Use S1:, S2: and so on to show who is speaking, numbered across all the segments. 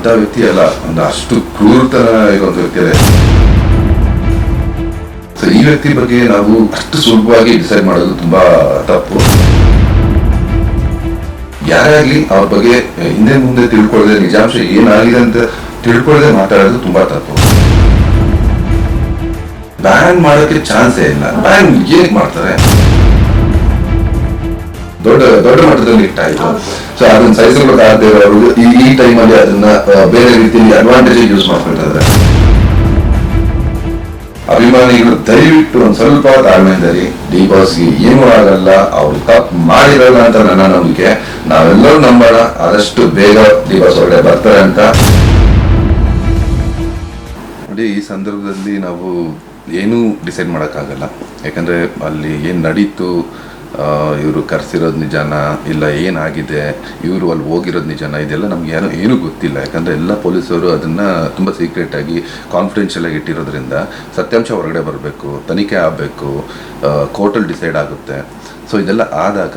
S1: ಅಂತ ವ್ಯಕ್ತಿ ಅಲ್ಲ ಒಂದು ಅಷ್ಟು ಕ್ರೂರತನ ಇರುವಂತ ವ್ಯಕ್ತಿ ಅಲ್ಲ ಸೊ ಈ ವ್ಯಕ್ತಿ ಬಗ್ಗೆ ನಾವು ಅಷ್ಟು ಸುಲಭವಾಗಿ ಡಿಸೈಡ್ ಮಾಡೋದು ತುಂಬಾ ತಪ್ಪು. ಯಾರೇ ಆಗ್ಲಿ ಅವ್ರ ಬಗ್ಗೆ ಹಿಂದೆ ಮುಂದೆ ತಿಳ್ಕೊಳ್ಳದೆ, ನಿಜಾಂಶ ಏನಾಗಿದೆ ಅಂತ ತಿಳ್ಕೊಳ್ಳದೆ ಮಾತಾಡೋದು ತುಂಬಾ ತಪ್ಪು. ಬ್ಯಾನ್ ಮಾಡೋಕೆ ಚಾನ್ಸೇ ಇಲ್ಲ. ಬ್ಯಾನ್ ಏನ್ ಮಾಡ್ತಾರೆ? ದೊಡ್ಡ ದೊಡ್ಡ ಮಟ್ಟದಲ್ಲಿ ಇಟ್ಟಾಯ್ತು. ಸೊ ಅದನ್ನ ಈ ಈ ಟೈಮಲ್ಲಿ ಅದನ್ನ ಬೇರೆ ರೀತಿಯಲ್ಲಿ ಅಡ್ವಾಂಟೇಜ್ ಯೂಸ್ ಮಾಡ್ಕೊಳ್ತಾರೆ ಅಭಿಮಾನಿಗಳು ದಯವಿಟ್ಟು ಒಂದು ಸ್ವಲ್ಪ ತಾಳ್ಮೆಯಿಂದರಿ ಡಿ ಬಾಸ್ಗೆ ಏನೂ ಆಗಲ್ಲ, ಅವ್ರು ತಪ್ಪು ಮಾಡಿರಲ್ಲ ಅಂತ ನನ್ನ ನಂಬಿಕೆ. ನಾವೆಲ್ಲರೂ ನಂಬೋಣ, ಆದಷ್ಟು ಬೇಗ ಡಿ ಬಾಸ್ ಒಳ್ಳೆ ಬರ್ತಾರೆ ಅಂತ. ನೋಡಿ, ಈ ಸಂದರ್ಭದಲ್ಲಿ ನಾವು ಏನೂ ಡಿಸೈಡ್ ಮಾಡೋಕ್ಕಾಗಲ್ಲ. ಯಾಕಂದ್ರೆ ಅಲ್ಲಿ ಏನು ನಡೀತು ಇವರು ಕರೆಸಿರೋದು ನಿಜಾನ ಇಲ್ಲ ಏನಾಗಿದೆ, ಇವರು ಅಲ್ಲಿ ಹೋಗಿರೋದು ನಿಜಾನ ಇದೆಲ್ಲ ನಮ್ಗೆ ಯಾರು ಏನೂ ಗೊತ್ತಿಲ್ಲ. ಯಾಕಂದ್ರೆ ಎಲ್ಲ ಪೊಲೀಸರು ಅದನ್ನ ತುಂಬ ಸೀಕ್ರೆಟ್ ಆಗಿ ಕಾನ್ಫಿಡೆನ್ಷಿಯಲ್ ಆಗಿ ಇಟ್ಟಿರೋದ್ರಿಂದ ಸತ್ಯಾಂಶ ಹೊರಗಡೆ ಬರಬೇಕು, ತನಿಖೆ ಆಗಬೇಕು ಕೋರ್ಟಲ್ಲಿ ಡಿಸೈಡ್ ಆಗುತ್ತೆ. ಸೊ ಇದೆಲ್ಲ ಆದಾಗ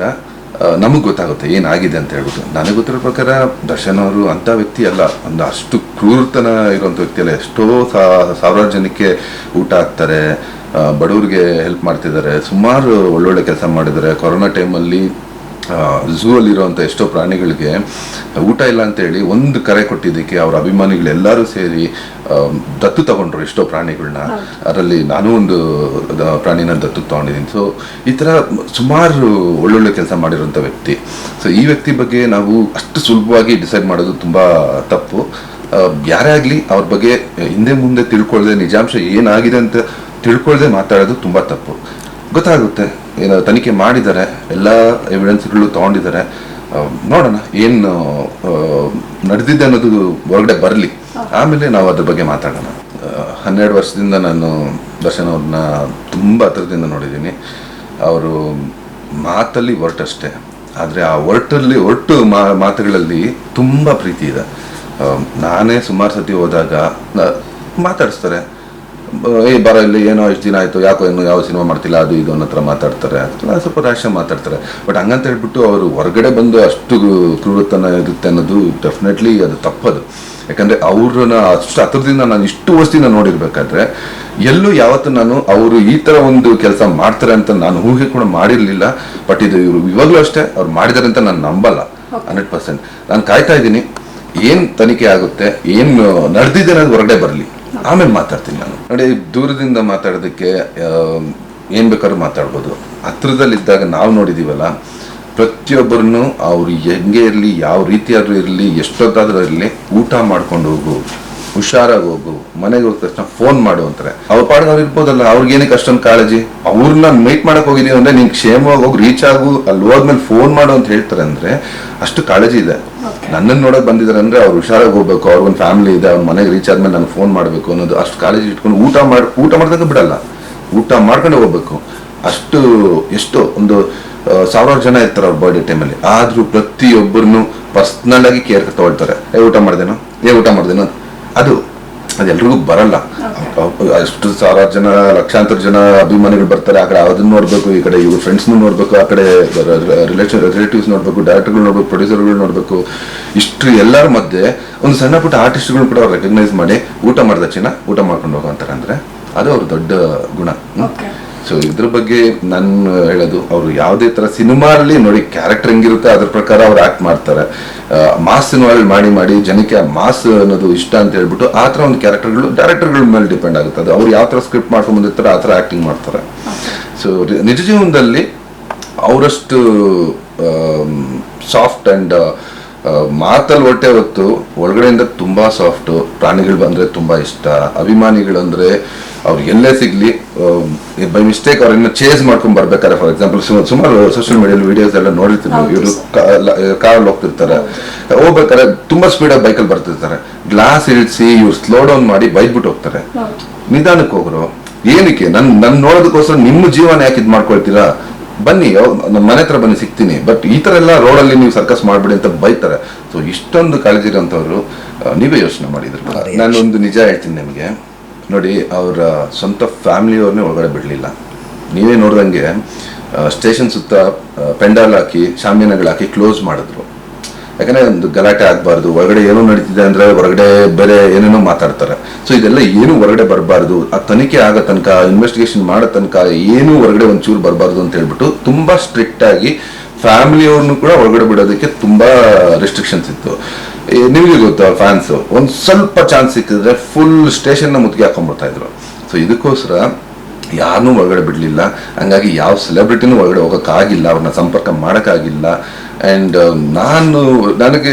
S1: ನಮಗೆ ಗೊತ್ತಾಗುತ್ತೆ ಏನಾಗಿದೆ ಅಂತ ಹೇಳ್ಬಿಟ್ಟು. ನನಗೆ ಗೊತ್ತಿರೋ ಪ್ರಕಾರ ದರ್ಶನ್ ಅವರು ಅಂಥ ವ್ಯಕ್ತಿ ಅಲ್ಲ. ಒಂದು ಅಷ್ಟು ಕ್ರೂರತನ ಇರುವಂಥ ವ್ಯಕ್ತಿ ಅಲ್ಲ. ಎಷ್ಟೋ ಸಾವಿರಾರು ಜನಕ್ಕೆ ಊಟ ಹಾಕ್ತಾರೆ. ಬಡವ್ರಿಗೆ ಹೆಲ್ಪ್ ಮಾಡ್ತಿದ್ದಾರೆ. ಸುಮಾರು ಒಳ್ಳೊಳ್ಳೆ ಕೆಲಸ ಮಾಡಿದ್ದಾರೆ. ಕೊರೋನಾ ಟೈಮಲ್ಲಿ ಝೂ ಅಲ್ಲಿರುವಂಥ ಎಷ್ಟೋ ಪ್ರಾಣಿಗಳಿಗೆ ಊಟ ಇಲ್ಲ ಅಂತೇಳಿ ಒಂದು ಕರೆ ಕೊಟ್ಟಿದ್ದಕ್ಕೆ ಅವರ ಅಭಿಮಾನಿಗಳೆಲ್ಲರೂ ಸೇರಿ ದತ್ತು ತಗೊಂಡ್ರು ಎಷ್ಟೋ ಪ್ರಾಣಿಗಳನ್ನ ಅದರಲ್ಲಿ ನಾನು ಒಂದು ಪ್ರಾಣಿನ ದತ್ತು ತಗೊಂಡಿದ್ದೀನಿ. ಸೊ ಈ ಥರ ಸುಮಾರು ಒಳ್ಳೊಳ್ಳೆ ಕೆಲಸ ಮಾಡಿರುವಂಥ ವ್ಯಕ್ತಿ. ಸೊ ಈ ವ್ಯಕ್ತಿ ಬಗ್ಗೆ ನಾವು ಅಷ್ಟು ಸುಲಭವಾಗಿ ಡಿಸೈಡ್ ಮಾಡೋದು ತುಂಬ ತಪ್ಪು. ಯಾರೇ ಆಗಲಿ ಅವ್ರ ಬಗ್ಗೆ ಹಿಂದೆ ಮುಂದೆ ತಿಳ್ಕೊಳ್ಳದೆ ನಿಜಾಂಶ ಏನಾಗಿದೆ ಅಂತ ತಿಳ್ಕೊಳ್ಳದೆ ಮಾತಾಡೋದು ತುಂಬ ತಪ್ಪು. ಗೊತ್ತಾಗುತ್ತೆ ಏನೋ ತನಿಖೆ ಮಾಡಿದ್ದಾರೆ ಎಲ್ಲ ಎವಿಡೆನ್ಸ್ಗಳು ತಗೊಂಡಿದ್ದಾರೆ. ನೋಡೋಣ ಏನು ನಡೆದಿದೆ ಅನ್ನೋದು ಹೊರಗಡೆ ಬರಲಿ. ಆಮೇಲೆ ನಾವು ಅದ್ರ ಬಗ್ಗೆ ಮಾತಾಡೋಣ. ಹನ್ನೆರಡು ವರ್ಷದಿಂದ ನಾನು ದರ್ಶನ್ ಅವ್ರನ್ನ ತುಂಬ ಹತ್ರದಿಂದ ನೋಡಿದ್ದೀನಿ. ಅವರು ಮಾತಲ್ಲಿ ಹೊರಟಷ್ಟೇ. ಆದರೆ ಆ ಹೊರಟಲ್ಲಿ ಹೊರಟು ಮಾ ಮಾತುಗಳಲ್ಲಿ ತುಂಬ ಪ್ರೀತಿ ಇದೆ. ನಾನೇ ಸುಮಾರು ಸತಿ ಹೋದಾಗ ಮಾತಾಡಿಸ್ತಾರೆ. ಏ ಬರ ಇಲ್ಲಿ ಏನೋ ಎಷ್ಟು ದಿನ ಆಯಿತು ಯಾಕೋ ಇನ್ನು ಯಾವ ಸಿನಿಮಾ ಮಾಡ್ತಿಲ್ಲ ಅದು ಇದು ಅನ್ನೋ ಹತ್ರ ಮಾತಾಡ್ತಾರೆ. ಅದೆಲ್ಲ ಸ್ವಲ್ಪ ರಾಶ ಮಾತಾಡ್ತಾರೆ. ಬಟ್ ಹಂಗಂತ ಹೇಳ್ಬಿಟ್ಟು ಅವರು ಹೊರಗಡೆ ಬಂದು ಅಷ್ಟು ಕ್ರೂರತನ ಇರುತ್ತೆ ಅನ್ನೋದು ಡೆಫಿನೆಟ್ಲಿ ಅದು ತಪ್ಪದು. ಯಾಕಂದ್ರೆ ಅವ್ರನ್ನ ಅಷ್ಟು ಹತ್ರದಿಂದ ನಾನು ಇಷ್ಟು ವರ್ಷದಿಂದ ನೋಡಿರ್ಬೇಕಾದ್ರೆ ಎಲ್ಲೂ ಯಾವತ್ತು ನಾನು ಅವರು ಈ ತರ ಒಂದು ಕೆಲಸ ಮಾಡ್ತಾರೆ ಅಂತ ನಾನು ಊಹೆ ಕೂಡ ಮಾಡಿರಲಿಲ್ಲ. ಬಟ್ ಇದು ಇವರು ಇವಾಗಲೂ ಅಷ್ಟೇ ಅವ್ರು ಮಾಡಿದ್ದಾರೆ ಅಂತ ನಾನು ನಂಬಲ್ಲ. Hundred percent. ನಾನು ಕಾಯ್ತಾ ಇದ್ದೀನಿ ಏನು ತನಿಖೆ ಆಗುತ್ತೆ ಏನು ನಡೆದಿದೆ ಅನ್ನೋದು ಹೊರಗಡೆ ಬರಲಿ. ಆಮೇಲೆ ಮಾತಾಡ್ತೀನಿ ನಾನು. ನೋಡಿ, ದೂರದಿಂದ ಮಾತಾಡೋದಕ್ಕೆ ಏನು ಬೇಕಾದ್ರೂ ಮಾತಾಡ್ಬೋದು. ಹತ್ರದಲ್ಲಿದ್ದಾಗ ನಾವು ನೋಡಿದ್ದೀವಲ್ಲ ಪ್ರತಿಯೊಬ್ಬರನ್ನು ಅವರು ಹೆಂಗೆ ಇರಲಿ, ಯಾವ ರೀತಿಯಾದರೂ ಇರಲಿ, ಎಷ್ಟೊತ್ತಾದರೂ ಇರಲಿ, ಊಟ ಮಾಡ್ಕೊಂಡು ಹೋಗು. ಹುಷಾರಾಗಿ ಹೋಗು ಮನೆಗೆ ಹೋದ ತಕ್ಷಣ ಫೋನ್ ಮಾಡು ಅಂತಾರೆ. ಅವ್ರ ಪಾಡಿಗೆ ಅವ್ರು ಇರ್ಬೋದಲ್ಲ ಅವ್ರಿಗೆ ಏನಕ್ಕೆ ಅಷ್ಟೊಂದು ಕಾಳಜಿ? ಅವ್ರನ್ನ ಮೀಟ್ ಮಾಡಕ್ ಹೋಗಿದೀವಿ ಅಂದ್ರೆ ನೀನ್ ಕ್ಷೇಮವಾಗಿ ಹೋಗಿ ರೀಚ್ ಆಗು ಅಲ್ಲಿ ಹೋದ್ಮೇಲೆ ಫೋನ್ ಮಾಡು ಅಂತ ಹೇಳ್ತಾರೆ ಅಂದ್ರೆ ಅಷ್ಟು ಕಾಳಜಿ ಇದೆ. ನನ್ನನ್ನು ನೋಡಕ್ ಬಂದಿದ್ದಾರೆ ಅಂದ್ರೆ ಅವ್ರು ಹುಷಾರಾಗಿ ಹೋಗ್ಬೇಕು ಅವ್ರಿಗೊಂದು ಫ್ಯಾಮಿಲಿ ಇದೆ ಅವ್ರ ಮನೆಗೆ ರೀಚ್ ಆದ್ಮೇಲೆ ನಾನು ಫೋನ್ ಮಾಡಬೇಕು ಅನ್ನೋದು ಅಷ್ಟು ಕಾಳಜಿ ಇಟ್ಕೊಂಡು ಊಟ ಮಾಡಿ ಊಟ ಮಾಡ್ದಂಗೆ ಬಿಡಲ್ಲ. ಊಟ ಮಾಡ್ಕೊಂಡು ಹೋಗ್ಬೇಕು. ಅಷ್ಟು ಎಷ್ಟು ಒಂದು ಸಾವಿರಾರು ಜನ ಇರ್ತಾರೆ ಅವ್ರ ಬರ್ಡೇ ಟೈಮಲ್ಲಿ ಆದರೂ ಪ್ರತಿಯೊಬ್ಬರನ್ನು ಪರ್ಸ್ನಲ್ ಆಗಿ ಕೇರ್ ತಗೊಳ್ತಾರೆ. ಏ ಊಟ ಮಾಡ್ದೇನೋ? ಏ ಊಟ ಮಾಡ್ದೇನೋ? ಅದು ಅದೆಲ್ರಿಗೂ ಬರಲ್ಲ. ಅಷ್ಟು ಸಾವಿರಾರು ಜನ ಲಕ್ಷಾಂತರ ಜನ ಅಭಿಮಾನಿಗಳು ಬರ್ತಾರೆ ಆ ಕಡೆ ಅದನ್ನ ನೋಡ್ಬೇಕು ಈ ಕಡೆ ಇವ್ರ ಫ್ರೆಂಡ್ಸ್ನು ನೋಡ್ಬೇಕು ಆ ಕಡೆ ರಿಲೇಷನ್ ರಿಲೇಟಿವ್ಸ್ ನೋಡ್ಬೇಕು ಡೈರೆಕ್ಟರ್ಗಳು ನೋಡ್ಬೇಕು ಪ್ರೊಡ್ಯೂಸರ್ಗಳು ನೋಡ್ಬೇಕು. ಇಷ್ಟು ಎಲ್ಲರ ಮಧ್ಯೆ ಒಂದು ಸಣ್ಣ ಪುಟ್ಟ ಆರ್ಟಿಸ್ಟ್ಗಳು ಕೂಡ ರೆಕಗ್ನೈಸ್ ಮಾಡಿ ಊಟ ಮಾಡಿದ ಚಿನ್ನ ಊಟ ಮಾಡ್ಕೊಂಡು ಹೋಗೋ ಅಂತಾರೆ ಅಂದ್ರೆ ಅದು ಅವ್ರ ದೊಡ್ಡ ಗುಣ. ಸೊ ಇದ್ರ ಬಗ್ಗೆ ನಾನು ಹೇಳೋದು, ಅವರು ಯಾವುದೇ ತರ ಸಿನಿಮಾದಲ್ಲಿ ನೋಡಿ ಕ್ಯಾರೆಕ್ಟರ್ ಹೆಂಗಿರುತ್ತೆ, ಅದ್ರ ಪ್ರಕಾರ ಅವ್ರು ಆಕ್ಟ್ ಮಾಡ್ತಾರೆ. ಮಾಸ್ ಸಿನಿಮಾಗಳು ಮಾಡಿ ಮಾಡಿ ಜನಕ್ಕೆ ಮಾಸ್ ಅನ್ನೋದು ಇಷ್ಟ ಅಂತ ಹೇಳ್ಬಿಟ್ಟು ಆ ಥರ ಒಂದು ಕ್ಯಾರೆಕ್ಟರ್ಗಳು ಡೈರೆಕ್ಟರ್ಗಳ ಮೇಲೆ ಡಿಪೆಂಡ್ ಆಗುತ್ತೆ. ಅದು ಅವ್ರು ಯಾವ ಥರ ಸ್ಕ್ರಿಪ್ಟ್ ಮಾಡ್ಕೊಂಡು ಬಂದಿರ್ತಾರೆ ಆ ಥರ ಆಕ್ಟಿಂಗ್ ಮಾಡ್ತಾರೆ. ಸೊ ನಿಜ ಜೀವನದಲ್ಲಿ ಅವರಷ್ಟು ಸಾಫ್ಟ್ ಅಂಡ್ ಮಾತಲ್ಲಿ ಹೊಟ್ಟೆ ಹೊತ್ತು ಒಳಗಡೆಯಿಂದ ತುಂಬಾ ಸಾಫ್ಟ್ ಪ್ರಾಣಿಗಳು ಬಂದ್ರೆ ತುಂಬಾ ಇಷ್ಟ ಅಭಿಮಾನಿಗಳು ಅಂದ್ರೆ ಅವ್ರು ಎಲ್ಲೇ ಸಿಗ್ಲಿ ಬೈ ಮಿಸ್ಟೇಕ್ ಅವ್ರನ್ನ ಚೇಂಜ್ ಮಾಡ್ಕೊಂಡ್ ಬರ್ಬೇಕಾದ್ರೆ ಫಾರ್ ಎಕ್ಸಾಂಪಲ್ ಸುಮಾರು ಸೋಷಿಯಲ್ ಮೀಡಿಯಲ್ಲಿ ವಿಡಿಯೋಸ್ ಎಲ್ಲ ನೋಡಿರ್ತೀವಿ ಇವರು. ಕಾರಲ್ಲಿ ಹೋಗ್ತಿರ್ತಾರೆ. ಹೋಗ್ಬೇಕಾದ್ರೆ ತುಂಬಾ ಸ್ಪೀಡಾಗಿ ಬೈಕಲ್ಲಿ ಬರ್ತಿರ್ತಾರೆ. ಗ್ಲಾಸ್ ಇಳಿಸಿ ಇವ್ರು ಸ್ಲೋ ಡೌನ್ ಮಾಡಿ ಬೈದ್ಬಿಟ್ಟು ಹೋಗ್ತಾರೆ. ನಿಧಾನಕ್ಕೆ ಹೋಗ್ರು. ಏನಕ್ಕೆ? ನನ್ ನನ್ ನೋಡೋದಕ್ಕೋಸ್ಕರ ನಿಮ್ಮ ಜೀವನ ಯಾಕೆ ಇದು ಮಾಡ್ಕೊಳ್ತೀರಾ? ಬನ್ನಿ ನಮ್ಮ ಮನೆ ಹತ್ರ ಬನ್ನಿ ಸಿಗ್ತೀನಿ. ಬಟ್ ಈ ಥರ ಎಲ್ಲ ರೋಡಲ್ಲಿ ನೀವು ಸರ್ಕಸ್ ಮಾಡಬೇಡಿ ಅಂತ ಬೈತಾರೆ. ಸೊ ಇಷ್ಟೊಂದು ಕಾಳಜಿ ಇರೋಂಥವ್ರು ನೀವೇ ಯೋಚನೆ ಮಾಡಿದ್ರು ನಾನು ಒಂದು ನಿಜ ಹೇಳ್ತೀನಿ ನಿಮಗೆ. ನೋಡಿ ಅವರ ಸ್ವಂತ ಫ್ಯಾಮಿಲಿಯವ್ರನ್ನೇ ಒಳಗಡೆ ಬಿಡಲಿಲ್ಲ. ನೀವೇ ನೋಡ್ದಂಗೆ ಸ್ಟೇಷನ್ ಸುತ್ತ ಪೆಂಡಾಲ್ ಹಾಕಿ ಶಾಮಿಯಾನಗಳು ಹಾಕಿ ಕ್ಲೋಸ್ ಮಾಡಿದ್ರು. ಯಾಕಂದ್ರೆ ಒಂದು ಗಲಾಟೆ ಆಗಬಾರ್ದು, ಹೊರಗಡೆ ಏನೋ ನಡೀತಿದೆ ಅಂದ್ರೆ ಹೊರಗಡೆ ಬೇರೆ ಏನೇನೋ ಮಾತಾಡ್ತಾರೆ. ಸೊ ಇದೆಲ್ಲ ಏನು ಹೊರಗಡೆ ಬರಬಾರ್ದು, ಆ ತನಿಖೆ ಆಗೋ ತನಕ ಇನ್ವೆಸ್ಟಿಗೇಷನ್ ಮಾಡೋ ತನಕ ಏನು ಹೊರಗಡೆ ಒಂಚೂರು ಬರಬಾರ್ದು ಅಂತ ಹೇಳ್ಬಿಟ್ಟು ತುಂಬಾ ಸ್ಟ್ರಿಕ್ಟ್ ಆಗಿ ಫ್ಯಾಮಿಲಿಯವ್ರನ್ನು ಕೂಡ ಹೊರಗಡೆ ಬಿಡೋದಕ್ಕೆ ತುಂಬಾ ರೆಸ್ಟ್ರಿಕ್ಷನ್ಸ್ ಇತ್ತು. ನಿಮಗೆ ಗೊತ್ತು ಫ್ಯಾನ್ಸ್ ಒಂದ್ ಸ್ವಲ್ಪ ಚಾನ್ಸ್ ಸಿಕ್ಕಿದ್ರೆ ಫುಲ್ ಸ್ಟೇಷನ್ ಮುತ್ತಿಗೆ ಹಾಕೊಂಡ್ಬಿಡ್ತಾ ಇದ್ರು. ಸೊ ಇದಕ್ಕೋಸ್ಕರ ಯಾರನ್ನೂ ಒಳಗಡೆ ಬಿಡಲಿಲ್ಲ. ಹಂಗಾಗಿ ಯಾವ ಸೆಲೆಬ್ರಿಟಿನೂ ಒಳಗಡೆ ಹೋಗೋಕ್ಕಾಗಿಲ್ಲ, ಅವ್ರನ್ನ ಸಂಪರ್ಕ ಮಾಡೋಕ್ಕಾಗಿಲ್ಲ. ಆ್ಯಂಡ್ ನಾನು, ನನಗೆ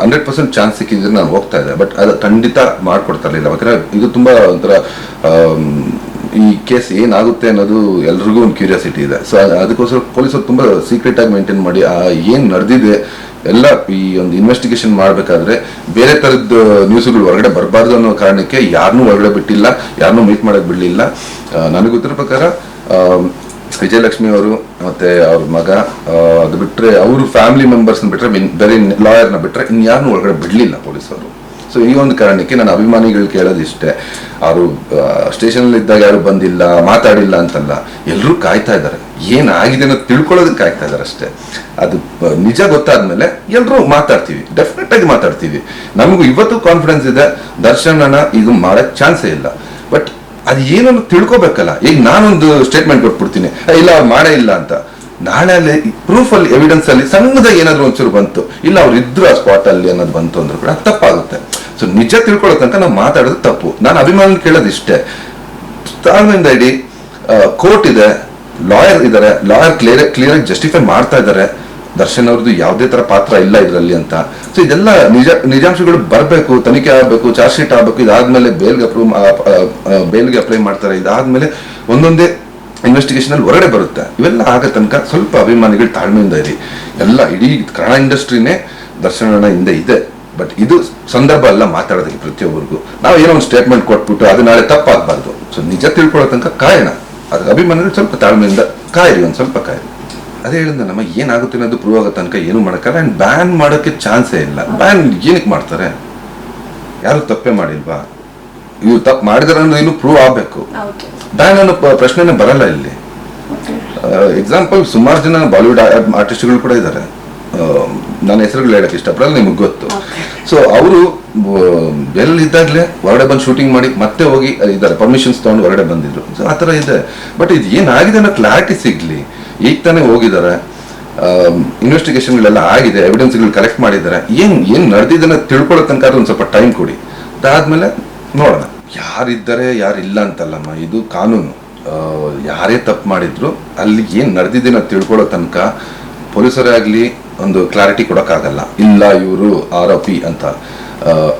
S1: ಹಂಡ್ರೆಡ್ ಪರ್ಸೆಂಟ್ ಚಾನ್ಸ್ ಸಿಕ್ಕಿದ್ರೆ ನಾನು ಹೋಗ್ತಾ ಇದ್ದೆ. ಬಟ್ ಅದು ಖಂಡಿತ ಮಾಡಿಕೊಡ್ತಾರಲಿಲ್ಲ ಯಾಕಂದರೆ ಇದು ತುಂಬ ಒಂಥರ ಈ ಕೇಸ್ ಏನಾಗುತ್ತೆ ಅನ್ನೋದು ಎಲ್ರಿಗೂ ಒಂದು ಕ್ಯೂರಿಯಾಸಿಟಿ ಇದೆ. ಸೊ ಅದಕ್ಕೋಸ್ಕರ ಪೊಲೀಸರು ತುಂಬ ಸೀಕ್ರೆಟ್ ಆಗಿ ಮೇಂಟೈನ್ ಮಾಡಿ, ಆ, ಏನು ನಡೆದಿದೆ, ಎಲ್ಲ ಈ ಒಂದು ಇನ್ವೆಸ್ಟಿಗೇಷನ್ ಮಾಡಬೇಕಾದ್ರೆ ಬೇರೆ ಥರದ್ದು ನ್ಯೂಸ್ಗಳು ಹೊರಗಡೆ ಬರಬಾರ್ದು ಅನ್ನೋ ಕಾರಣಕ್ಕೆ ಯಾರನ್ನೂ ಹೊರಗಡೆ ಬಿಟ್ಟಿಲ್ಲ ಯಾರನ್ನೂ ಮೀಟ್ ಮಾಡೋಕ್ಕೆ ಬಿಡಲಿಲ್ಲ. ನನಗೆ ಗೊತ್ತಿರೋ ಪ್ರಕಾರ ವಿಜಯಲಕ್ಷ್ಮಿ ಅವರು ಮತ್ತೆ ಅವ್ರ ಮಗ ಅದು ಬಿಟ್ಟರೆ ಅವರು ಫ್ಯಾಮಿಲಿ ಮೆಂಬರ್ಸ್ನ ಬಿಟ್ಟರೆ ಬರೀ ಲಾಯರ್ನ ಬಿಟ್ಟರೆ ಇನ್ಯಾರನ್ನೂ ಒಳಗಡೆ ಬಿಡಲಿಲ್ಲ ಪೊಲೀಸರು. ಸೊ ಈ ಒಂದು ಕಾರಣಕ್ಕೆ ನಾನು ಅಭಿಮಾನಿಗಳು ಕೇಳೋದು ಇಷ್ಟೇ ಅವರು ಸ್ಟೇಷನಲ್ಲಿ ಇದ್ದಾಗ ಯಾರು ಬಂದಿಲ್ಲ, ಮಾತಾಡಿಲ್ಲ ಅಂತಲ್ಲ ಎಲ್ಲರೂ ಕಾಯ್ತಾ ಇದ್ದಾರೆ. ಏನಾಗಿದೆ ಅನ್ನೋದು ತಿಳ್ಕೊಳ್ಳೋದಕ್ಕೆ ಕಾಯ್ತಾ ಇದ್ದಾರೆ ಅಷ್ಟೇ. ಅದು ನಿಜ ಗೊತ್ತಾದ್ಮೇಲೆ ಎಲ್ಲರೂ ಮಾತಾಡ್ತೀವಿ. ಡೆಫಿನೆಟ್ ಆಗಿ ಮಾತಾಡ್ತೀವಿ. ನಮಗೂ ಇವತ್ತು ಕಾನ್ಫಿಡೆನ್ಸ್ ಇದೆ. ದರ್ಶನನ ಇದು ಮಾಡೋಕ್ಕೆ ಚಾನ್ಸೇ ಇಲ್ಲ. ಬಟ್ ಅದು ಏನನ್ನು ತಿಳ್ಕೊಬೇಕಲ್ಲ? ಈಗ ನಾನೊಂದು ಸ್ಟೇಟ್ಮೆಂಟ್ ಕೊಟ್ಬಿಡ್ತೀನಿ. "ಏ, ಇಲ್ಲ ಅವ್ರು ಮಾಡೇ ಇಲ್ಲ ಅಂತ. ನಾಳೆ ಅಲ್ಲಿ ಪ್ರೂಫ್ ಅಲ್ಲಿ ಎವಿಡೆನ್ಸ್ ಅಲ್ಲಿ ಸಣ್ಣದಾಗಿ ಏನಾದ್ರು ಒಂಚೂರು ಬಂತು. ಇಲ್ಲ ಅವ್ರು ಇದ್ರು ಆ ಸ್ಪಾಟ್ ಅಲ್ಲಿ ಅನ್ನೋದು ಬಂತು ಅಂದ್ರೆ ಕೂಡ ತಪ್ಪಾಗುತ್ತೆ. ಸೊ ನಿಜ ತಿಳ್ಕೊಳ್ಳೋ ತನಕ ನಾವು ಮಾತಾಡೋದು ತಪ್ಪು. ನಾನು ಅಭಿಮಾನ ಕೇಳೋದು ಇಷ್ಟೇ ತಾಳ್ಮೆಯಿಂದ ಇಡೀ ಕೋರ್ಟ್ ಇದೆ ಲಾಯರ್ ಇದ್ದಾರೆ ಲಾಯರ್ ಕ್ಲಿಯರ್ ಕ್ಲಿಯರ್ ಆಗಿ ಜಸ್ಟಿಫೈ ಮಾಡ್ತಾ ಇದ್ದಾರೆ ದರ್ಶನ್ ಅವ್ರದ್ದು ಯಾವುದೇ ತರ ಪಾತ್ರ ಇಲ್ಲ ಇದರಲ್ಲಿ ಅಂತ. ಸೊ ಇದೆಲ್ಲ ನಿಜ, ನಿಜಾಂಶಗಳು ಬರಬೇಕು, ತನಿಖೆ ಆಗಬೇಕು ಚಾರ್ಜ್ ಶೀಟ್ ಆಗಬೇಕು, ಇದಾದ್ಮೇಲೆ ಬೇಲ್ಗೆ ಅಪ್ರೂವ್ ಬೇಲ್ಗೆ ಅಪ್ಲೈ ಮಾಡ್ತಾರೆ. ಇದಾದ್ಮೇಲೆ ಒಂದೊಂದೇ ಇನ್ವೆಸ್ಟಿಗೇಷನ್ ಅಲ್ಲಿ ಹೊರಗಡೆ ಬರುತ್ತೆ. ಇವೆಲ್ಲ ಆಗ ತನಕ ಸ್ವಲ್ಪ ಅಭಿಮಾನಿಗಳು ತಾಳ್ಮೆಯಿಂದ ಇರಿ. ಎಲ್ಲ ಇಡೀ ಕನ್ನಡ ಇಂಡಸ್ಟ್ರಿನೇ ದರ್ಶನ ಹಿಂದೆ ಇದೆ. ಬಟ್ ಇದು ಸಂದರ್ಭ ಅಲ್ಲ ಮಾತಾಡೋದಕ್ಕೆ ಪ್ರತಿಯೊಬ್ಬರಿಗೂ. ನಾವು ಏನೋ ಒಂದು ಸ್ಟೇಟ್ಮೆಂಟ್ ಕೊಟ್ಬಿಟ್ಟು ಅದು ನಾಳೆ ತಪ್ಪಾಗಬಾರ್ದು. ಸೊ ನಿಜ ತಿಳ್ಕೊಳ್ಳೋ ತನಕ ಕಾಯಣ. ಅದಕ್ಕೆ ಅಭಿಮಾನಿಗಳು ಸ್ವಲ್ಪ ತಾಳ್ಮೆಯಿಂದ ಕಾಯಿರಿ, ಒಂದು ಸ್ವಲ್ಪ ಕಾಯಿರಿ. ಅದೇ ಹೇಳಿದ ನಮ್ಮ ಏನಾಗುತ್ತೆ ಅನ್ನೋದು ಪ್ರೂವ್ ಆಗೋ ತನಕ ಏನು ಮಾಡೋಕ್ಕಲ್ಲ ಆ್ಯಂಡ್ ಬ್ಯಾನ್ ಮಾಡೋಕ್ಕೆ ಚಾನ್ಸೇ ಇಲ್ಲ. ಬ್ಯಾನ್ ಏನಕ್ಕೆ ಮಾಡ್ತಾರೆ? ಯಾರು ತಪ್ಪೇ ಮಾಡಿಲ್ವಾ? ಇವ್ರು ತಪ್ಪು ಮಾಡಿದಾರೆ ಅನ್ನೋದು ಇನ್ನು ಪ್ರೂವ್ ಆಗಬೇಕು. ಬ್ಯಾನ್ ಅನ್ನೋ ಪ್ರಶ್ನೆನೇ ಬರಲ್ಲ ಇಲ್ಲಿ. ಎಕ್ಸಾಂಪಲ್ ಸುಮಾರು ಜನ ಬಾಲಿವುಡ್ ಆರ್ಟಿಸ್ಟ್ಗಳು ಕೂಡ ಇದ್ದಾರೆ. ನನ್ನ ಹೆಸರುಗಳು ಹೇಳಕ್ಕೆ ಇಷ್ಟಪಡಲ್ಲ ನಿಮಗೆ ಗೊತ್ತು. ಸೊ ಅವರು ಎಲ್ಲಿದ್ದಾಗಲೇ ಹೊರಗಡೆ ಬಂದು ಶೂಟಿಂಗ್ ಮಾಡಿ ಮತ್ತೆ ಹೋಗಿ ಇದ್ದಾರೆ ಪರ್ಮಿಷನ್ಸ್ ತೊಗೊಂಡು ಹೊರಗಡೆ ಬಂದಿದ್ರು. ಸೊ ಆ ಥರ ಇದೆ. ಬಟ್ ಇದು ಏನಾಗಿದೆ ಅನ್ನೋ ಕ್ಲಾರಿಟಿ ಸಿಗ್ಲಿ. ಈಗ ತಾನೇ ಹೋಗಿದ್ದಾರೆ. ಇನ್ವೆಸ್ಟಿಗೇಷನ್ಗಳೆಲ್ಲ ಆಗಿದೆ ಎವಿಡೆನ್ಸ್ಗಳು ಕಲೆಕ್ಟ್ ಮಾಡಿದ್ದಾರೆ. ಏನು ಏನು ನಡೆದಿದ್ದನ್ನ ತಿಳ್ಕೊಳ್ಳೋ ತನಕ ಒಂದು ಸ್ವಲ್ಪ ಟೈಮ್ ಕೊಡಿ. ಅದಾದ್ಮೇಲೆ ನೋಡೋಣ. ಯಾರಿದ್ದಾರೆ, ಯಾರಿಲ್ಲ ಅಂತಲ್ಲಮ್ಮ, ಇದು ಕಾನೂನು. ಯಾರೇ ತಪ್ಪು ಮಾಡಿದ್ರು ಅಲ್ಲಿ ಏನು ನಡೆದಿದೆ ಅನ್ನೋದು ತಿಳ್ಕೊಳ್ಳೋ ತನಕ ಪೊಲೀಸರೇ ಆಗಲಿ ಒಂದು ಕ್ಲಾರಿಟಿ ಕೊಡೋಕ್ಕಾಗಲ್ಲ. ಇಲ್ಲ ಇವರು ಆರೋಪಿ ಅಂತ.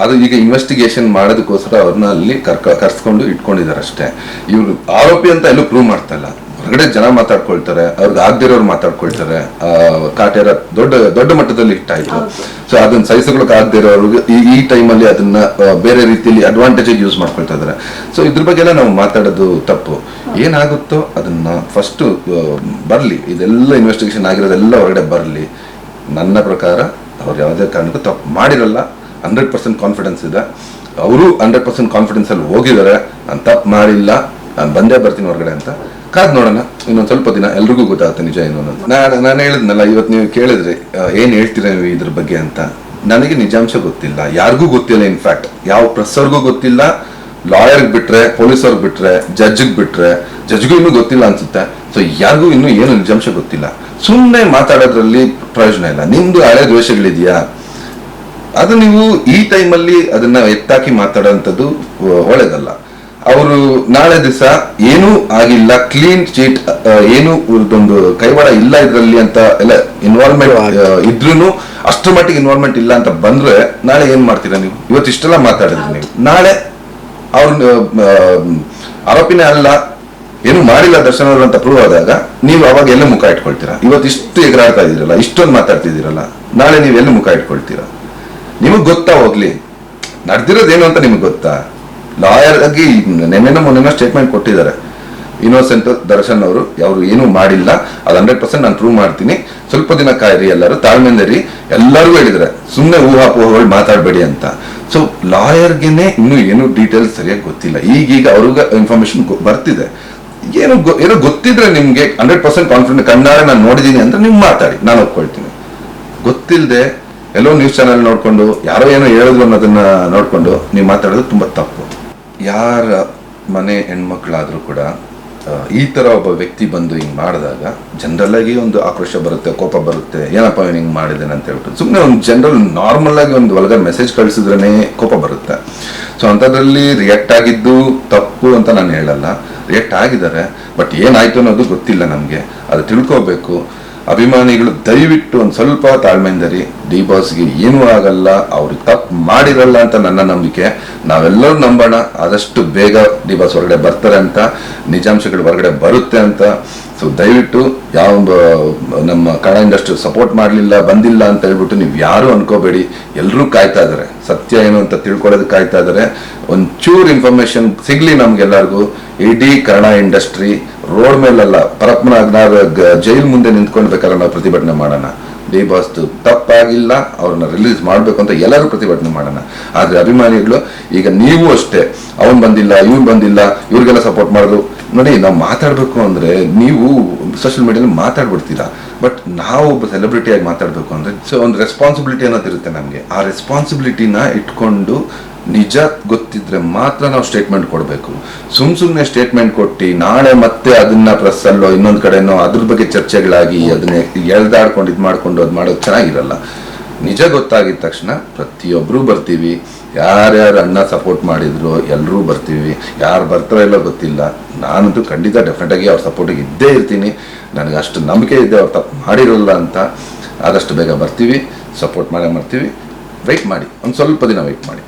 S1: ಅದು ಈಗ ಇನ್ವೆಸ್ಟಿಗೇಷನ್ ಮಾಡೋದಕ್ಕೋಸ್ಕರ ಅವ್ರನ್ನ ಅಲ್ಲಿ ಕರ್ಕ, ಕರ್ಸ್ಕೊಂಡು ಇಟ್ಕೊಂಡಿದ್ದಾರೆ ಅಷ್ಟೇ. ಇವರು ಆರೋಪಿ ಅಂತ ಎಲ್ಲೂ ಪ್ರೂವ್ ಮಾಡ್ತಾ ಇಲ್ಲ. ಹೊರಗಡೆ ಜನ ಮಾತಾಡ್ಕೊಳ್ತಾರೆ ಅವ್ರಿಗೆ ಆಗದಿರೋರು ಮಾತಾಡ್ಕೊಳ್ತಾರೆ. ಕಾಟೇರ ದೊಡ್ಡ ದೊಡ್ಡ ಮಟ್ಟದಲ್ಲಿ ಇಟ್ಟಾಯ್ತು ಸೊ ಅದನ್ನ ಸಹಿಸಿಕೊಳ್ಳಕ್ ಆಗದೆ ಇರೋರಿಗೆ ಈ ಈ ಟೈಮಲ್ಲಿ ಅದನ್ನ ಬೇರೆ ರೀತಿಯಲ್ಲಿ ಅಡ್ವಾಂಟೇಜ್ ಯೂಸ್ ಮಾಡ್ಕೊಳ್ತಾ ಇದ್ದಾರೆ ಸೊ ಇದ್ರ ಬಗ್ಗೆ ಎಲ್ಲ ನಾವು ಮಾತಾಡೋದು ತಪ್ಪು. ಏನಾಗುತ್ತೋ ಅದನ್ನ ಫಸ್ಟ್ ಬರಲಿ. ಇದೆಲ್ಲ ಇನ್ವೆಸ್ಟಿಗೇಷನ್ ಆಗಿರೋದೆಲ್ಲ ಹೊರಗಡೆ ಬರಲಿ. ನನ್ನ ಪ್ರಕಾರ ಅವ್ರು ಯಾವುದೇ ಕಾರಣಕ್ಕೂ ತಪ್ಪು ಮಾಡಿರಲ್ಲ. ಹಂಡ್ರೆಡ್ ಪರ್ಸೆಂಟ್ ಕಾನ್ಫಿಡೆನ್ಸ್ ಇದೆ. ಅವರು ಹಂಡ್ರೆಡ್ ಪರ್ಸೆಂಟ್ ಕಾನ್ಫಿಡೆನ್ಸ್ ಅಲ್ಲಿ ಹೋಗಿದ್ದಾರೆ ನಾನು ತಪ್ಪು ಮಾಡಿಲ್ಲ. ನಾನು ಬಂದೇ ಬರ್ತೀನಿ ಹೊರಗಡೆ ಅಂತ. ಕಾದ್ ನೋಡೋಣ. ಇನ್ನೊಂದು ಸ್ವಲ್ಪ ದಿನ ಎಲ್ರಿಗೂ ಗೊತ್ತಾಗುತ್ತೆ ನಿಜ ಏನು ನಾನು ನಾನು ಹೇಳಿದ್ನಲ್ಲ ಇವತ್ತು ನೀವು ಕೇಳಿದ್ರಿ ಏನು ಹೇಳ್ತೀರಾ ನೀವು ಇದ್ರ ಬಗ್ಗೆ ಅಂತ. ನನಗೆ ನಿಜಾಂಶ ಗೊತ್ತಿಲ್ಲ. ಯಾರಿಗೂ ಗೊತ್ತಿಲ್ಲ ಇನ್ಫ್ಯಾಕ್ಟ್ ಯಾವ ಪ್ರೆಸ್ಸರ್ಗೂ ಗೊತ್ತಿಲ್ಲ, ಲಾಯರ್ಗೆ ಬಿಟ್ರೆ ಪೊಲೀಸವ್ರಿಗೆ ಬಿಟ್ರೆ, ಜಡ್ಜ್ಗೆ ಬಿಟ್ರೆ, ಜಡ್ಜ್ಗೂ ಇನ್ನೂ ಗೊತ್ತಿಲ್ಲ ಅನ್ಸುತ್ತೆ. ಸೊ ಯಾರಿಗೂ ಇನ್ನೂ ಏನು ನಿಜಾಂಶ ಗೊತ್ತಿಲ್ಲ. ಸುಮ್ಮನೆ ಮಾತಾಡೋದ್ರಲ್ಲಿ ಪ್ರಯೋಜನ ಇಲ್ಲ. ನಿಮ್ದು ಹಳೆ ದ್ವೇಷಗಳಿದೆಯಾ? ಅದು ನೀವು ಈ ಟೈಮಲ್ಲಿ ಅದನ್ನ ಎತ್ತಾಕಿ ಮಾತಾಡೋಂಥದ್ದು ಒಳ್ಳೇದಲ್ಲ. ಅವರು ನಾಳೆ ದಿವಸ ಏನೂ ಆಗಿಲ್ಲ ಕ್ಲೀನ್ ಚೀಟ್ ಏನು ಇದೊಂದು ಕೈವಾಡ ಇಲ್ಲ ಇದರಲ್ಲಿ ಅಂತ ಎಲ್ಲ ಇನ್ವಾಲ್ವ್ಮೆಂಟ್ ಇದ್ರೂ ಅಷ್ಟು ಮಟ್ಟಿಗೆ ಇನ್ವಾಲ್ವ್ಮೆಂಟ್ ಇಲ್ಲ ಅಂತ ಬಂದ್ರೆ ನಾಳೆ ಏನ್ ಮಾಡ್ತೀರಾ ನೀವು? ಇವತ್ತು ಇಷ್ಟೆಲ್ಲ ಮಾತಾಡಿದ್ರಿ ನೀವು. ನಾಳೆ ಅವ್ರ ಆರೋಪಿನೇ ಅಲ್ಲ, ಏನು ಮಾಡಿಲ್ಲ ದರ್ಶನ್ ಅಂತ ಪ್ರೂವ್ ಆದಾಗ ನೀವು ಅವಾಗ ಎಲ್ಲ ಮುಖ ಇಟ್ಕೊಳ್ತೀರಾ? ಇವತ್ತು ಇಷ್ಟು ಎಗರಾಡ್ತಾ ಇದ್ದೀರಲ್ಲ, ಇಷ್ಟೊಂದು ಮಾತಾಡ್ತಿದ್ದೀರಲ್ಲ, ನಾಳೆ ನೀವು ಎಲ್ಲ ಮುಖ ಇಟ್ಕೊಳ್ತೀರಾ? ನಿಮಗೆ ಗೊತ್ತಾ ಹೋಗ್ಲಿ? ನಡೆದಿರೋದೇನು ಅಂತ ನಿಮಗೆ ಗೊತ್ತಾ? ಲಾಯರ್ ಆಗಿ ನೆನ್ನೆನ ಮೊನ್ನೆನ ಸ್ಟೇಟ್ಮೆಂಟ್ ಕೊಟ್ಟಿದ್ದಾರೆ. ಇನ್ನೋಸೆಂಟ್ ದರ್ಶನ್ ಅವರು ಅವರು ಏನೂ ಮಾಡಿಲ್ಲ, ಅದು ಹಂಡ್ರೆಡ್ ಪರ್ಸೆಂಟ್ ನಾನು ಪ್ರೂವ್ ಮಾಡ್ತೀನಿ. ಸ್ವಲ್ಪ ದಿನ ಕಾಯಿರಿ ಎಲ್ಲರೂ ತಾಳ್ಮೆಂದರಿ ಎಲ್ಲರಿಗೂ ಹೇಳಿದ್ರೆ ಸುಮ್ಮನೆ ಊಹಾಪೋಹಗಳು ಮಾತಾಡಬೇಡಿ ಅಂತ. ಸೊ ಲಾಯರ್ಗೆನೆ ಇನ್ನೂ ಏನು ಡೀಟೇಲ್ಸ್ ಸರಿಯಾಗಿ ಗೊತ್ತಿಲ್ಲ. ಈಗೀಗ ಅವ್ರಿಗೆ ಇನ್ಫಾರ್ಮೇಶನ್ ಬರ್ತಿದೆ. ಏನು ಏನೋ ಗೊತ್ತಿದ್ರೆ ನಿಮಗೆ ಹಂಡ್ರೆಡ್ ಪರ್ಸೆಂಟ್ ಕಾನ್ಫಿಡೆಂಟ್ ಕಣ್ಣಾರೆ ನಾನು ನೋಡಿದ್ದೀನಿ ಅಂದ್ರೆ ನೀವು ಮಾತಾಡಿ. ನಾನು ಒಪ್ಕೊಳ್ತೀನಿ. ಗೊತ್ತಿಲ್ಲದೆ ಎಲ್ಲೋ ನ್ಯೂಸ್ ಚಾನೆಲ್ ನೋಡಿಕೊಂಡು, ಯಾರೋ ಏನೋ ಹೇಳಿದ್ರು ಅನ್ನೋದನ್ನ ನೋಡಿಕೊಂಡು ನೀವು ಮಾತಾಡೋದು ತುಂಬ ತಪ್ಪು. ಯಾರ ಮನೆ ಹೆಣ್ಮಕ್ಳಾದರೂ ಕೂಡ ಈ ಥರ ಒಬ್ಬ ವ್ಯಕ್ತಿ ಬಂದು ಹಿಂಗೆ ಮಾಡಿದಾಗ ಜನರಲ್ ಆಗಿ ಒಂದು ಆಕ್ರೋಶ ಬರುತ್ತೆ, ಕೋಪ ಬರುತ್ತೆ, ಏನಪ್ಪ ಇವನು ಹಿಂಗೆ ಮಾಡಿದ್ದೇನೆ ಅಂತ ಹೇಳ್ಬಿಟ್ಟು. ಸುಮ್ಮನೆ ಒಂದು ಜನರಲ್ ನಾರ್ಮಲ್ ಆಗಿ ಒಂದು ಒಳಗ ಮೆಸೇಜ್ ಕಳಿಸಿದ್ರೇ ಕೋಪ ಬರುತ್ತೆ. ಸೊ ಅಂಥದ್ರಲ್ಲಿ ರಿಯಾಕ್ಟ್ ಆಗಿದ್ದು ತಪ್ಪು ಅಂತ ನಾನು ಹೇಳಲ್ಲ. ರಿಯಾಕ್ಟ್ ಆಗಿದ್ದಾರೆ, ಬಟ್ ಏನಾಯ್ತು ಅನ್ನೋದು ಗೊತ್ತಿಲ್ಲ ನಮಗೆ. ಅದು ತಿಳ್ಕೋಬೇಕು. ಅಭಿಮಾನಿಗಳು ದಯವಿಟ್ಟು ಒಂದು ಸ್ವಲ್ಪ ತಾಳ್ಮೆಯಿಂದರಿ ಡಿ ಬಾಸ್ಗೆ ಏನೂ ಆಗಲ್ಲ, ಅವರು ತಪ್ಪು ಮಾಡಿರಲ್ಲ ಅಂತ ನನ್ನ ನಂಬಿಕೆ. ನಾವೆಲ್ಲರೂ ನಂಬೋಣ, ಆದಷ್ಟು ಬೇಗ ಡಿ ಬಾಸ್ ಹೊರಗಡೆ ಬರ್ತಾರೆ ಅಂತ, ನಿಜಾಂಶಗಳು ಹೊರಗಡೆ ಬರುತ್ತೆ ಅಂತ. ಸೊ ದಯವಿಟ್ಟು ಯಾವ ನಮ್ಮ ಕನ್ನಡ ಇಂಡಸ್ಟ್ರಿ ಸಪೋರ್ಟ್ ಮಾಡಲಿಲ್ಲ, ಬಂದಿಲ್ಲ ಅಂತ ಹೇಳ್ಬಿಟ್ಟು ನೀವು ಯಾರೂ ಅನ್ಕೋಬೇಡಿ. ಎಲ್ಲರೂ ಕಾಯ್ತಾ ಇದ್ದಾರೆ ಸತ್ಯ ಏನು ಅಂತ ತಿಳ್ಕೊಳ್ಳೋದು ಕಾಯ್ತಾ ಇದ್ದಾರೆ. ಒಂಚೂರು ಇನ್ಫಾರ್ಮೇಶನ್ ಸಿಗ್ಲಿ ನಮ್ಗೆಲ್ಲರಿಗೂ. ಇಡೀ ಕನ್ನಡ ಇಂಡಸ್ಟ್ರಿ ರೋಡ್ ಮೇಲೆಲ್ಲ, ಪರಪ್ಪನ ಜೈಲ್ ಮುಂದೆ ನಿಂತ್ಕೊಂಡ್ಬೇಕಾದ್ರೆ ನಾವು ಪ್ರತಿಭಟನೆ ಮಾಡೋಣ. ಡಿ ಬಾಸ್ ತಪ್ಪಾಗಿಲ್ಲ, ಅವ್ರನ್ನ ರಿಲೀಸ್ ಮಾಡಬೇಕು ಅಂತ ಎಲ್ಲರೂ ಪ್ರತಿಭಟನೆ ಮಾಡೋಣ. ಆದರೆ ಅಭಿಮಾನಿಗಳು, ಈಗ ನೀವು ಅಷ್ಟೇ, ಅವನು ಬಂದಿಲ್ಲ, ಇವನು ಬಂದಿಲ್ಲ, ಇವ್ರಿಗೆಲ್ಲ ಸಪೋರ್ಟ್ ಮಾಡೋದು ನೋಡಿ, ನಾವು ಮಾತಾಡಬೇಕು ಅಂದ್ರೆ ನೀವು ಸೋಷಿಯಲ್ ಮೀಡಿಯಲ್ಲಿ ಮಾತಾಡ್ಬಿಡ್ತೀರಾ? ಬಟ್ ನಾವು ಒಬ್ಬ ಸೆಲೆಬ್ರಿಟಿಯಾಗಿ ಮಾತಾಡಬೇಕು ಅಂದ್ರೆ ಸೊ ಒಂದು ರೆಸ್ಪಾನ್ಸಿಬಿಲಿಟಿ ಅನ್ನೋದು ಇರುತ್ತೆ ನಮಗೆ. ಆ ರೆಸ್ಪಾನ್ಸಿಬಿಲಿಟಿನ ಇಟ್ಕೊಂಡು ನಿಜ ಗೊತ್ತಿದ್ರೆ ಮಾತ್ರ ನಾವು ಸ್ಟೇಟ್ಮೆಂಟ್ ಕೊಡಬೇಕು. ಸುಮ್ ಸುಮ್ಮನೆ ಸ್ಟೇಟ್ಮೆಂಟ್ ಕೊಟ್ಟು ನಾಳೆ ಮತ್ತೆ ಅದನ್ನ ಪ್ರೆಸ್ ಅಲ್ಲೋ ಇನ್ನೊಂದು ಕಡೆನೋ ಅದ್ರ ಬಗ್ಗೆ ಚರ್ಚೆಗಳಾಗಿ ಅದನ್ನ ಎಳ್ದಾಡ್ಕೊಂಡು ಇದು ಮಾಡ್ಕೊಂಡು ಅದು ಮಾಡೋದು ಚೆನ್ನಾಗಿರಲ್ಲ. ನಿಜ ಗೊತ್ತಾಗಿದ ತಕ್ಷಣ ಪ್ರತಿಯೊಬ್ಬರೂ ಬರ್ತೀವಿ. ಯಾರ್ಯಾರು ಅಣ್ಣ ಸಪೋರ್ಟ್ ಮಾಡಿದ್ರು ಎಲ್ಲರೂ ಬರ್ತೀವಿ. ಯಾರು ಬರ್ತಾರೋ ಇಲ್ಲ ಗೊತ್ತಿಲ್ಲ. ನಾನಂತೂ ಖಂಡಿತ ಡೆಫಿನೆಟ್ ಆಗಿ ಅವ್ರ ಸಪೋರ್ಟಿಗೆ ಇದ್ದೇ ಇರ್ತೀನಿ. ನನಗೆ ಅಷ್ಟು ನಂಬಿಕೆ ಇದೆ ಅವ್ರು ತಪ್ಪು ಮಾಡಿರಲ್ಲ ಅಂತ. ಆದಷ್ಟು ಬೇಗ ಬರ್ತೀವಿ. ಸಪೋರ್ಟ್ ಮಾಡೇ ಮಾಡ್ತೀವಿ. ವೆಯ್ಟ್ ಮಾಡಿ. ಒಂದು ಸ್ವಲ್ಪ ದಿನ ವೆಯ್ಟ್ ಮಾಡಿ.